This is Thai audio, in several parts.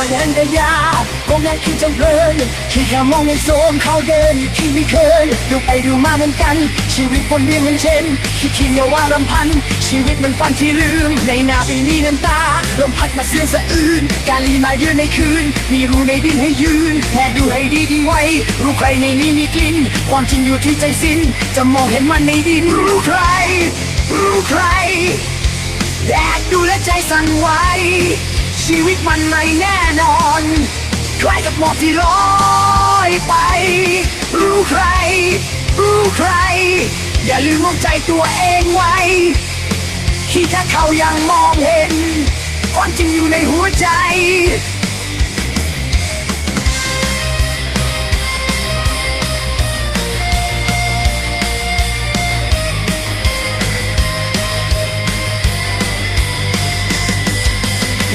ปัญญาญาคงยังคิดจำเลินที่แค่มองในโซมเขาเดินที่ไม่เคย ดูไปดูมาเหมือนกัน ชีวิตคนเรียนเหมือนเช่นคิดคิดว่าลำพันธ์ชีวิตมันฝันที่ลืม ในหน้าปีนี้น้ำตาลมพัดมาเสียงสะอื้นการลีมาเยือนในคืน มีรูในดินให้ยืนแค่ดูให้ดีดีไว้ รู้ใครในนี้มีกลิ่น ความจริงอยู่ที่ใจสิ้น จะมองเห็นมันในดิน รู้ใคร รู้ใครแดกดูแลวใจสั่นไหว ชีวิตมันไม่แน่นอนคล้ายกับหมอกที่ลอยไป รู้ใคร รู้ใคร อย่าลืมมองใจตัวเองไว้ที่ถ้าเขายังมองเห็นความจริงอยู่ในหัวใจ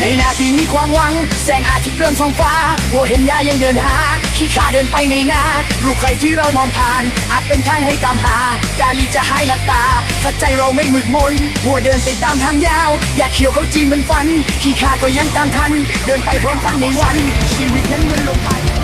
ในนาทีมีความหวัง แสงอาทิตย์เริ่มส่องฟ้าหัวเห็นยายังเดินหา ขี้ขาเดินไปในนารูปใครที่เรามองผ่าน อาจเป็นทางให้ตามหา การลีจะให้หลับตาถ้าใจเราไม่มืดมนหัวเดินไปตามทางยาว อยากเขียวเขาจีนมันฝัน ขี้ขาก็ยังตามทัน เดินไปพร้อมกันในวัน ชีวิตนั้นเหมือนลมพัด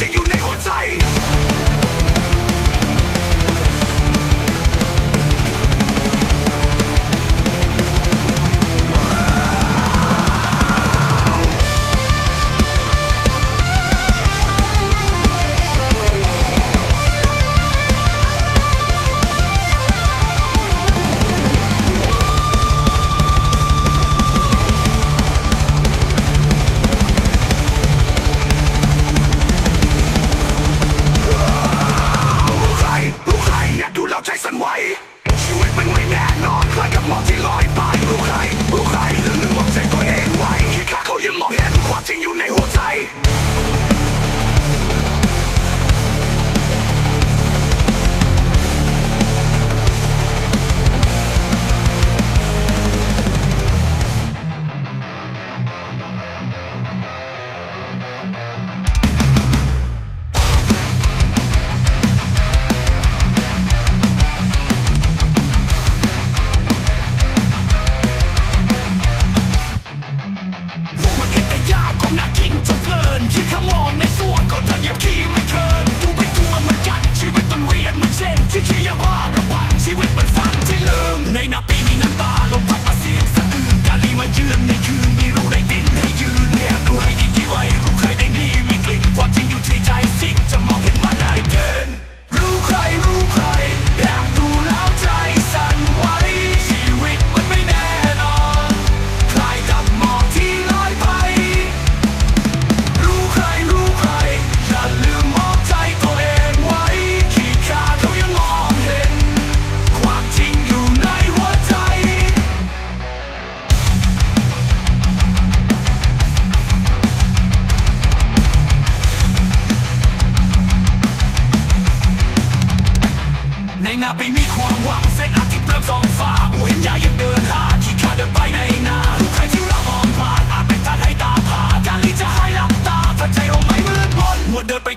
จริงอยู่ในหัวใจ Come on. ไปมีความหวังเส้นอาทิตย์เริ่มส่องฟ้าหัวใจยังเดินหาที่ขาเดินไปในน้ำใครที่เรามองผ่าอาจเป็นท่านให้ตาผ่ากรีจะหารับตาถ้าใจเราไม่มืดมนหัวเดินไป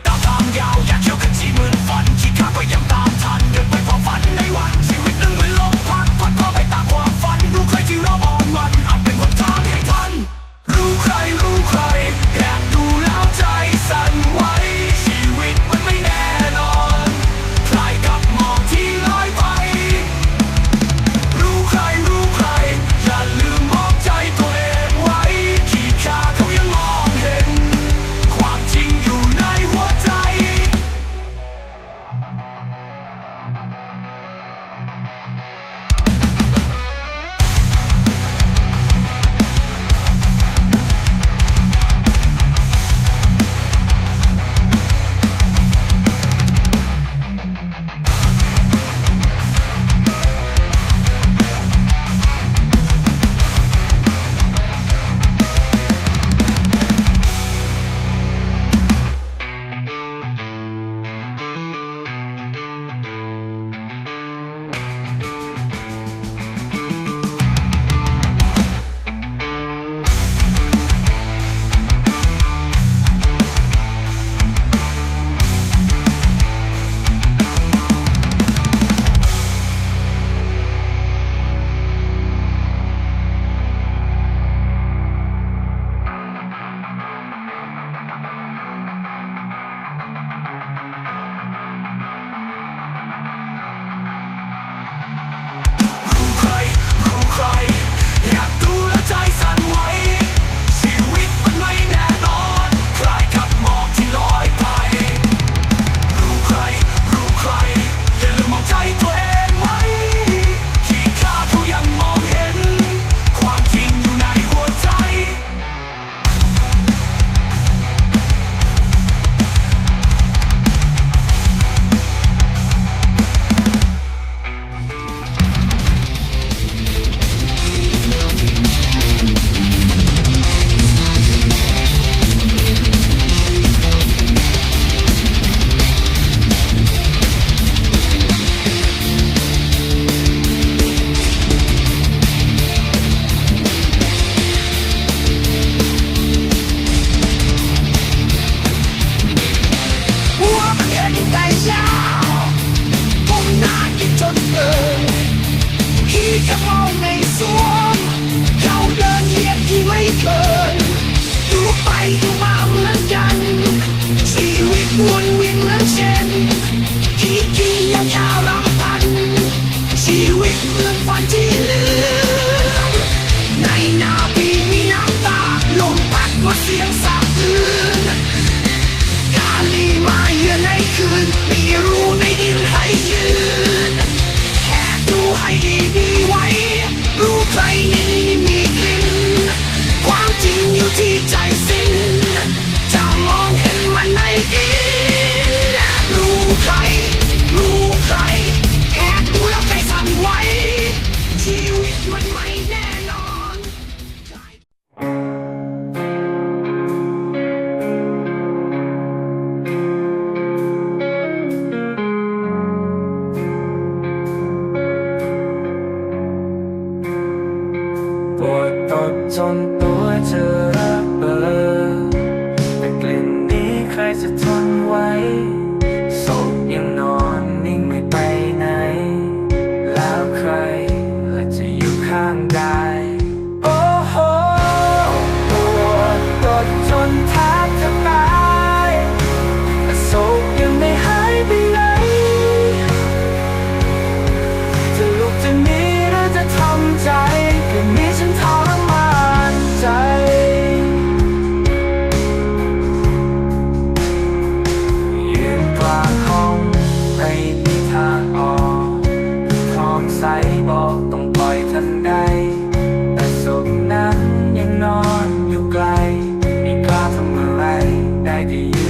idea.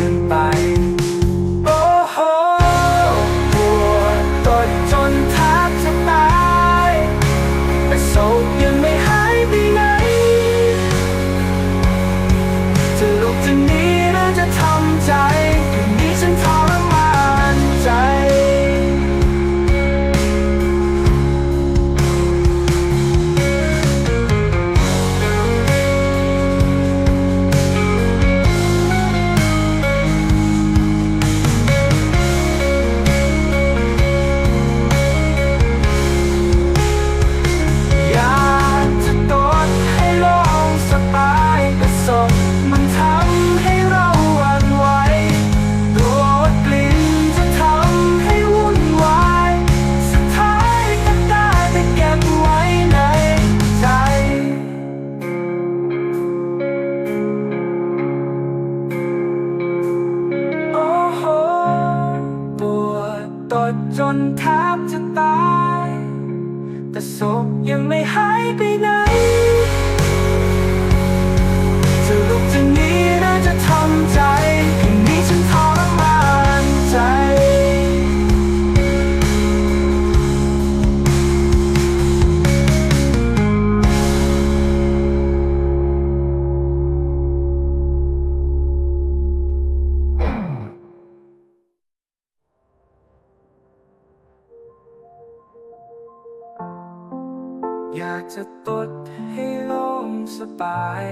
อยากจะตดให้โล่งสบาย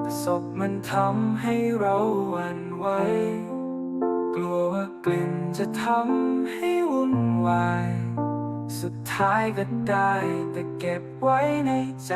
แต่ศพมันทำให้เราหวั่นไหวกลัวว่ากลิ่นจะทำให้วุ่นวาย สุดท้ายก็ได้แต่เก็บไว้ในใจ